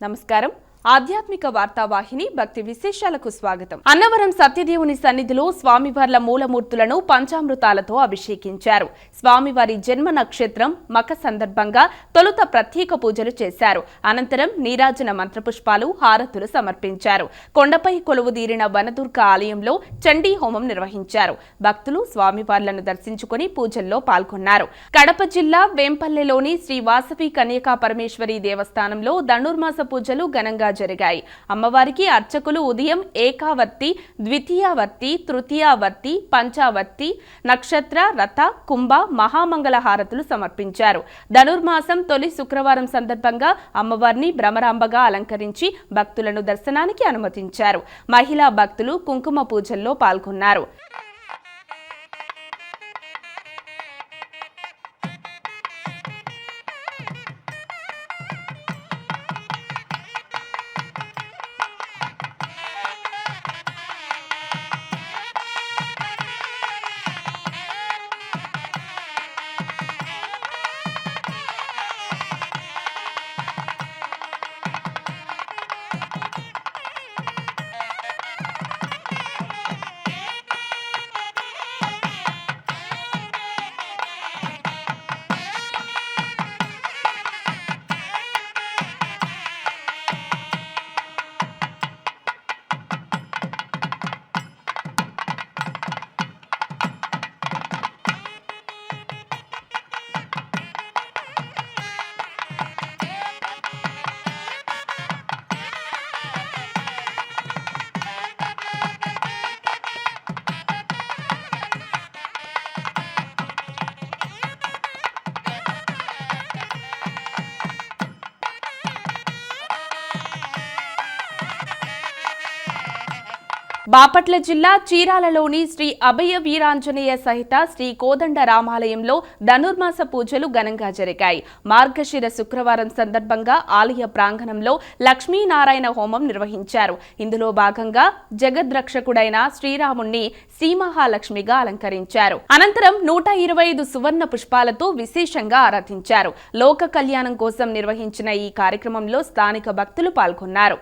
నమస్కారం ఆధ్యాత్మిక వార్తావాహిని భక్తి విశేషాలకు స్వాగతం. అన్నవరం సత్యదేవుని సన్నిధిలో స్వామివార్ల మూలమూర్తులను పంచామృతాలతో అభిషేకించారు. స్వామివారి జన్మ నక్షత్రం మక సందర్భంగా తొలుత ప్రత్యేక పూజలు చేశారు. అనంతరం నీరాజన మంత్రపుష్పాలు హారతులు సమర్పించారు. కొండపై కొలువుదీరిన వనదుర్గ ఆలయంలో చండీ హోమం నిర్వహించారు. భక్తులు స్వామివార్లను దర్శించుకుని పూజల్లో పాల్గొన్నారు. కడప జిల్లా వేంపల్లెలోని శ్రీ వాసవి కన్యకా పరమేశ్వరి దేవస్థానంలో ధనుర్మాస పూజలు ఘనంగా జరిగాయి. అమ్మవారికి అర్చకులు ఉదయం ఏకావర్తి ద్వితీయావర్తి తృతీయావర్తి పంచావర్తి నక్షత్ర రథ కుంభ మహామంగళ హారతులు సమర్పించారు. ధనుర్మాసం తొలి శుక్రవారం సందర్భంగా అమ్మవారిని భ్రమరాంబగా అలంకరించి భక్తులను దర్శనానికి అనుమతించారు. మహిళా భక్తులు కుంకుమ పూజల్లో పాల్గొన్నారు. బాపట్ల జిల్లా చీరాలలోని శ్రీ అభయ వీరాంజనేయ సహిత శ్రీ కోదండ రామాలయంలో ధనుర్మాస పూజలు ఘనంగా జరిగాయి. మార్గశిర శుక్రవారం సందర్భంగా ఆలయ ప్రాంగణంలో లక్ష్మీనారాయణ హోమం నిర్వహించారు. ఇందులో భాగంగా జగద్రక్షకుడైన శ్రీరాముణ్ణి శ్రీమహాలక్ష్మిగా అలంకరించారు. అనంతరం నూట ఇరవై ఐదు సువర్ణ పుష్పాలతో విశేషంగా ఆరాధించారు. లోక కళ్యాణం కోసం నిర్వహించిన ఈ కార్యక్రమంలో స్థానిక భక్తులు పాల్గొన్నారు.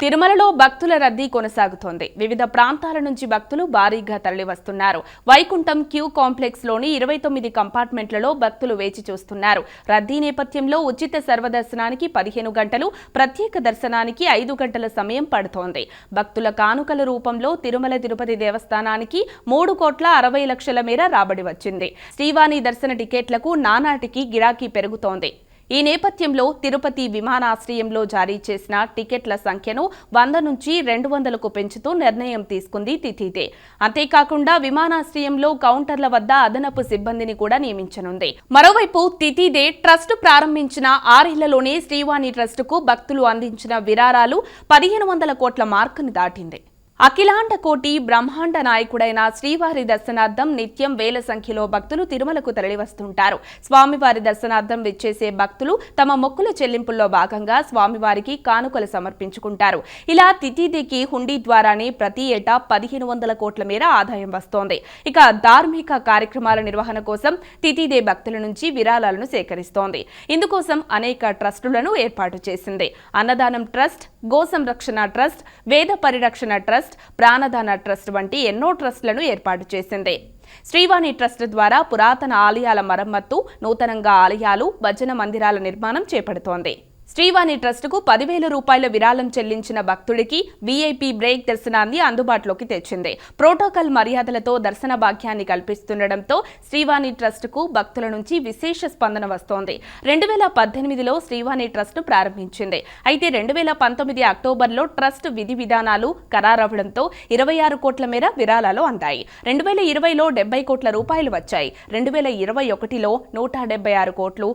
తిరుమలలో భక్తుల రద్దీ కొనసాగుతోంది. వివిధ ప్రాంతాల నుంచి భక్తులు భారీగా తరలివస్తున్నారు. వైకుంఠం క్యూ కాంప్లెక్స్లోని ఇరవై తొమ్మిది కంపార్ట్మెంట్లలో భక్తులు వేచి చూస్తున్నారు. రద్దీ నేపథ్యంలో ఉచిత సర్వదర్శనానికి పదిహేను గంటలు ప్రత్యేక దర్శనానికి ఐదు గంటల సమయం పడుతోంది. భక్తుల కానుకల రూపంలో తిరుమల తిరుపతి దేవస్థానానికి మూడు కోట్ల అరవై లక్షల మేర రాబడి వచ్చింది. శ్రీవాణి దర్శన టికెట్లకు నానాటికి గిరాకీ పెరుగుతోంది. ఈ నేపథ్యంలో తిరుపతి విమానాశ్రయంలో జారీ చేసిన టికెట్ల సంఖ్యను వంద నుంచి రెండు వందలకు పెంచుతూ నిర్ణయం తీసుకుంది తిథిదే అంతేకాకుండా విమానాశ్రయంలో కౌంటర్ల వద్ద అదనపు సిబ్బందిని కూడా నియమించనుంది. మరోవైపు తిథిదే ట్రస్ట్ ప్రారంభించిన ఆరేళ్ళలోనే శ్రీవాణి ట్రస్టుకు భక్తులు అందించిన విరాళాలు పదిహేను వందల కోట్ల మార్కును దాటింది. అఖిలాండ కోటి బ్రహ్మాండ నాయకుడైన శ్రీవారి దర్శనార్థం నిత్యం వేల సంఖ్యలో భక్తులు తిరుమలకు తరలివస్తుంటారు. స్వామివారి దర్శనార్థం విచ్చేసే భక్తులు తమ మొక్కుల చెల్లింపుల్లో భాగంగా స్వామివారికి కానుకలు సమర్పించుకుంటారు. ఇలా తిథిదికి హుండీ ద్వారానే ప్రతి ఏటా పదిహేను వందల కోట్ల మేర ఆదాయం వస్తోంది. ఇక ధార్మిక కార్యక్రమాల నిర్వహణ కోసం తిథిదే భక్తుల నుంచి విరాళాలను సేకరిస్తోంది. ఇందుకోసం అనేక ట్రస్టులను ఏర్పాటు చేసింది. అన్నదానం ట్రస్ట్ గో సంరక్షణ ట్రస్ట్ వేద పరిరక్షణ ట్రస్ట్ ప్రాణదాన ట్రస్ట్ వంటి ఎన్నో ట్రస్టులను ఏర్పాటు చేసింది. శ్రీవాణి ట్రస్ట్ ద్వారా పురాతన ఆలయాల మరమ్మత్తు నూతనంగా ఆలయాలు భజన మందిరాల నిర్మాణం చేపడుతోంది. శ్రీవాణి ట్రస్టుకు పదివేల రూపాయల విరాళం చెల్లించిన భక్తుడికి వీఐపీ బ్రేక్ దర్శనాన్ని అందుబాటులోకి తెచ్చింది. ప్రోటోకాల్ మర్యాదలతో దర్శన భాగ్యాన్ని కల్పిస్తుండటంతో శ్రీవాణి ట్రస్టుకు భక్తుల నుంచి విశేష స్పందన వస్తోంది. రెండు వేల పద్దెనిమిదిలో శ్రీవాణి ట్రస్ట్ ప్రారంభించింది. అయితే రెండు వేల పంతొమ్మిది అక్టోబర్లో ట్రస్ట్ విధి విధానాలు ఖరారవ్వడంతో ఇరవై ఆరు కోట్ల మేర విరాళాలు అందాయి. రెండు వేల ఇరవైలో డెబ్బై కోట్ల రూపాయలు వచ్చాయి. రెండు వేల ఇరవై ఒకటిలో నూట డెబ్బై ఆరు కోట్లు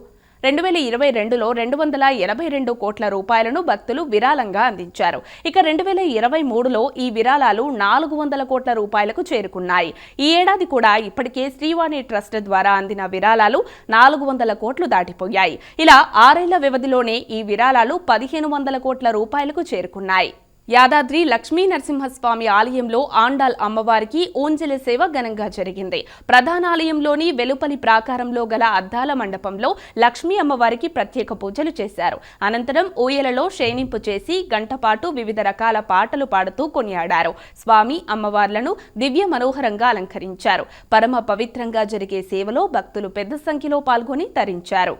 రెండు వేల ఇరవై రెండులో రెండు వందల ఎనభై రెండు కోట్ల రూపాయలను భక్తులు విరాళంగా అందించారు. ఇక రెండు వేల ఇరవై మూడులో ఈ విరాళాలు నాలుగు వందల కోట్ల రూపాయలకు చేరుకున్నాయి. ఈ ఏడాది కూడా ఇప్పటికే శ్రీవాణి ట్రస్ట్ ద్వారా అందిన విరాళాలు నాలుగు వందల కోట్లు దాటిపోయాయి. ఇలా ఆరేళ్ళ వ్యవధిలోనే ఈ విరాళాలు పదిహేను వందల కోట్ల రూపాయలకు చేరుకున్నాయి. యాదాద్రి లక్ష్మీ నరసింహస్వామి ఆలయంలో ఆండాల్ అమ్మవారికి ఊంజల సేవ ఘనంగా జరిగింది. ప్రధానాలయంలోని వెలుపలి ప్రాకారంలో గల అద్దాల మండపంలో లక్ష్మీ అమ్మవారికి ప్రత్యేక పూజలు చేశారు. అనంతరం ఊయలలో శయనింపు చేసి గంటపాటు వివిధ రకాల పాటలు పాడుతూ కొనియాడారు. స్వామి అమ్మవార్లను దివ్య మనోహరంగా అలంకరించారు. పరమ పవిత్రంగా జరిగే సేవలో భక్తులు పెద్ద సంఖ్యలో పాల్గొని తరించారు.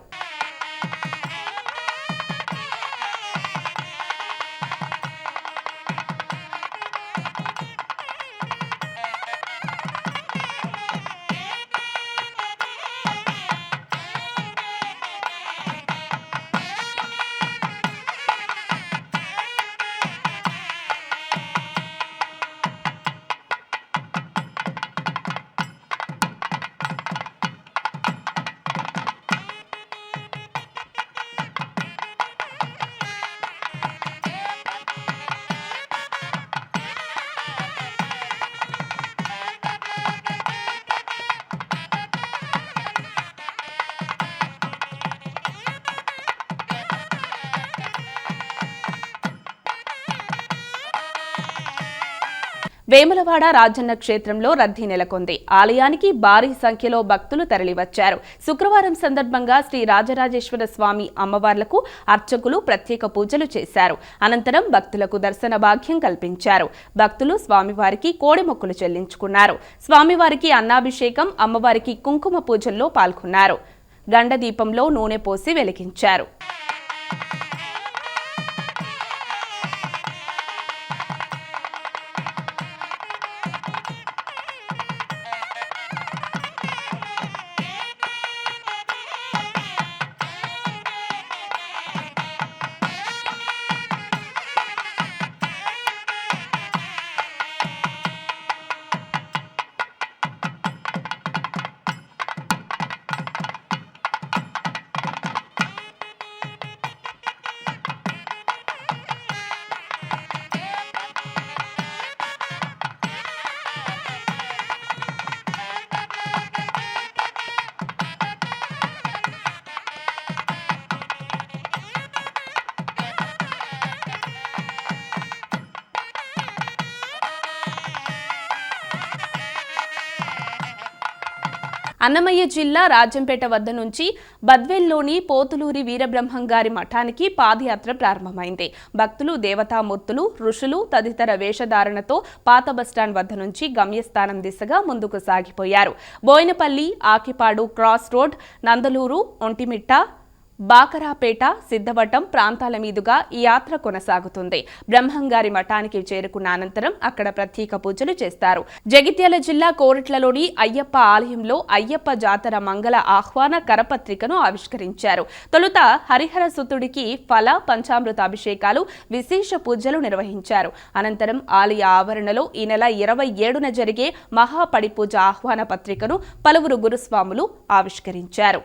వేములవాడ రాజన్న క్షేత్రంలో రద్దీ నెలకొంది. ఆలయానికి భారీ సంఖ్యలో భక్తులు తరలివచ్చారు. శుక్రవారం సందర్భంగా శ్రీ రాజరాజేశ్వర స్వామి అమ్మవార్లకు అర్చకులు ప్రత్యేక పూజలు చేశారు. అనంతరం భక్తులకు దర్శన భాగ్యం కల్పించారు. భక్తులు స్వామివారికి కోడి మొక్కులు చెల్లించుకున్నారు. స్వామివారికి అన్నాభిషేకం అమ్మవారికి కుంకుమ పూజల్లో పాల్గొన్నారు. గండదీపంలో నూనె పోసి వెలిగించారు. అన్నమయ్య జిల్లా రాజంపేట వద్ద నుంచి బద్వేల్లోని పోతులూరి వీరబ్రహ్మం గారి మఠానికి పాదయాత్ర ప్రారంభమైంది. భక్తులు దేవతామూర్తులు ఋషులు తదితర వేషధారణతో పాత బస్టాండ్ వద్ద నుంచి గమ్యస్థానం దిశగా ముందుకు సాగిపోయారు. బోయినపల్లి ఆకిపాడు క్రాస్ రోడ్ నందలూరు ఒంటిమిట్ట బాకరాపేట సిద్ధవటం ప్రాంతాల మీదుగా ఈ యాత్ర కొనసాగుతుంది. బ్రహ్మంగారి మఠానికి చేరుకున్న అనంతరం అక్కడ ప్రత్యేక పూజలు చేస్తారు. జగిత్యాల జిల్లా కోరట్లలోని అయ్యప్ప ఆలయంలో అయ్యప్ప జాతర మంగళ ఆహ్వాన కరపత్రికను ఆవిష్కరించారు. తొలుత హరిహర సుతుడికి ఫల పంచామృత అభిషేకాలు విశేష పూజలు నిర్వహించారు. అనంతరం ఆలయ ఆవరణలో ఈ నెల ఇరవై ఏడున జరిగే మహాపడిపూజ ఆహ్వాన పత్రికను పలువురు గురుస్వాములు ఆవిష్కరించారు.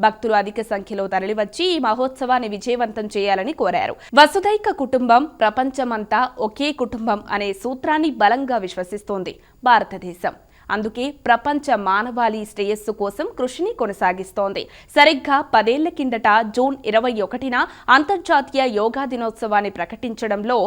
భక్తులు అధిక సంఖ్యలో తరలివచ్చి ఈ మహోత్సవాన్ని విజయవంతం చేయాలని కోరారు. వసుదైక కుటుంబం ప్రపంచమంతా ఒకే కుటుంబం అనే సూత్రాన్ని బలంగా విశ్వసిస్తోంది భారతదేశం. అందుకే ప్రపంచ మానవాళి శ్రేయస్సు కోసం కృషిని కొనసాగిస్తోంది. సరిగ్గా పదేళ్ళ కిందట జూన్ ఇరవై ఒకటిన అంతర్జాతీయ యోగా దినోత్సవాన్ని ప్రకటించడంలో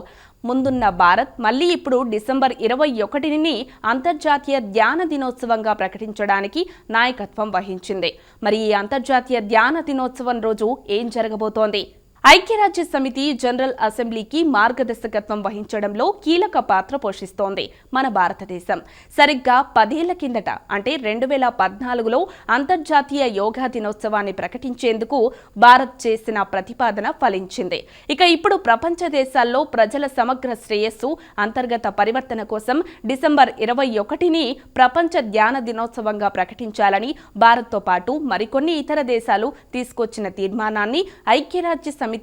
ముందున్న భారత్ మళ్ళీ ఇప్పుడు డిసెంబర్ ఇరవై ఒకటిని అంతర్జాతీయ ధ్యాన దినోత్సవంగా ప్రకటించడానికి నాయకత్వం వహించింది. మరి ఈ అంతర్జాతీయ ధ్యాన దినోత్సవం రోజు ఏం జరగబోతోంది? ఐక్యరాజ్య సమితి జనరల్ అసెంబ్లీకి మార్గదర్శకత్వం వహించడంలో కీలక పాత్ర పోషిస్తోంది మన భారతదేశం. సరిగ్గా పదేళ్ళ కిందట అంటే రెండు వేల పద్నాలుగులో అంతర్జాతీయ యోగా దినోత్సవాన్ని ప్రకటించేందుకు భారత్ చేసిన ప్రతిపాదన ఫలించింది. ఇక ఇప్పుడు ప్రపంచ దేశాల్లో ప్రజల సమగ్ర శ్రేయస్సు అంతర్గత పరివర్తన కోసం డిసెంబర్ ఇరవై ఒకటిని ప్రపంచ ధ్యాన దినోత్సవంగా ప్రకటించాలని భారత్తో పాటు మరికొన్ని ఇతర దేశాలు తీసుకొచ్చిన తీర్మానాన్ని ఐక్యరాజ్య సమితి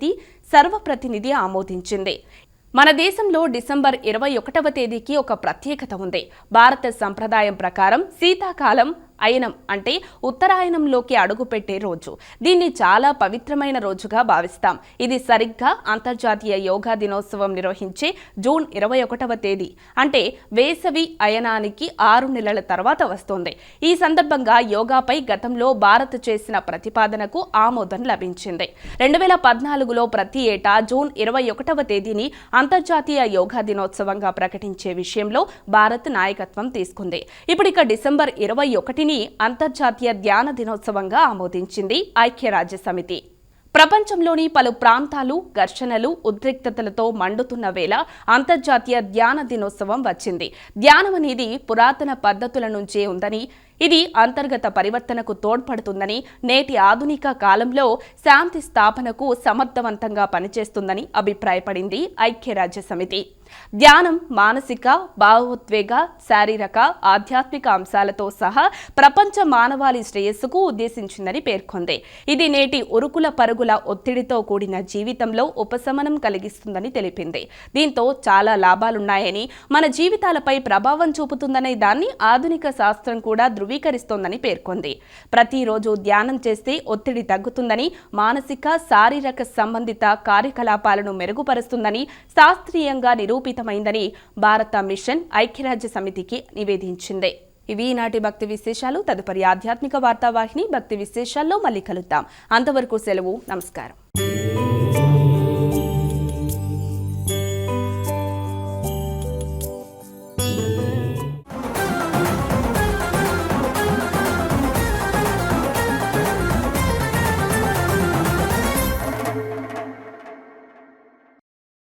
సర్వప్రతినిధి ఆమోదించింది. మన దేశంలో డిసెంబర్ ఇరవై ఒకటవ తేదీకి ఒక ప్రత్యేకత ఉంది. భారత సంప్రదాయం ప్రకారం శీతాకాలం అయనం అంటే ఉత్తరాయణంలోకి అడుగుపెట్టే రోజు. దీన్ని చాలా పవిత్రమైన రోజుగా భావిస్తాం. ఇది సరిగ్గా అంతర్జాతీయ యోగా దినోత్సవం నిర్వహించే జూన్ ఇరవై ఒకటవ తేదీ. అంటే వేసవి అయనానికి ఆరు నెలల తర్వాత వస్తోంది. ఈ సందర్భంగా యోగాపై గతంలో భారత్ చేసిన ప్రతిపాదనకు ఆమోదం లభించింది. రెండు వేల పద్నాలుగులో ప్రతి ఏటా జూన్ ఇరవై ఒకటవ తేదీని అంతర్జాతీయ యోగా దినోత్సవంగా ప్రకటించే విషయంలో భారత్ నాయకత్వం తీసుకుంది. ఇప్పుడు ఇక డిసెంబర్ ఇరవై ఒకటిని అంతర్జాతీయ ధ్యాన దినోత్సవంగా ఆమోదించింది ఐక్యరాజ్య సమితి ప్రపంచంలోని పలు ప్రాంతాలు ఘర్షణలు ఉద్రిక్తతలతో మండుతున్న వేళ అంతర్జాతీయ ధ్యాన దినోత్సవం వచ్చింది. ధ్యానం అనేది పురాతన పద్ధతుల నుంచే ఉందని ఇది అంతర్గత పరివర్తనకు తోడ్పడుతుందని నేటి ఆధునిక కాలంలో శాంతి స్థాపనకు సమర్థవంతంగా పనిచేస్తుందని అభిప్రాయపడింది ఐక్యరాజ్య సమితి ధ్యానం మానసిక భావోద్వేగ శారీరక ఆధ్యాత్మిక అంశాలతో సహా ప్రపంచ మానవాళి శ్రేయస్సుకు ఉద్దేశించిందని పేర్కొంది. ఇది నేటి ఉరుకుల పరుగుల ఒత్తిడితో కూడిన జీవితంలో ఉపశమనం కలిగిస్తుందని తెలిపింది. దీంతో చాలా లాభాలున్నాయని మన జీవితాలపై ప్రభావం చూపుతుందనే దాన్ని ఆధునిక శాస్త్రం కూడా ధృవీకరిస్తోందని పేర్కొంది. ప్రతిరోజు ధ్యానం చేస్తే ఒత్తిడి తగ్గుతుందని మానసిక శారీరక సంబంధిత కార్యకలాపాలను మెరుగుపరుస్తుందని శాస్త్రీయంగా నిరూపితమైందని భారత మిషన్ ఐక్యరాజ్య సమితికి నివేదించింది. ఇవి ఈనాటి భక్తి విశేషాలు. తదుపరి ఆధ్యాత్మిక వార్తావాహిని భక్తి విశేషాల్లో మళ్ళీ కలుద్దాం. అంతవరకు సెలవు. నమస్కారం.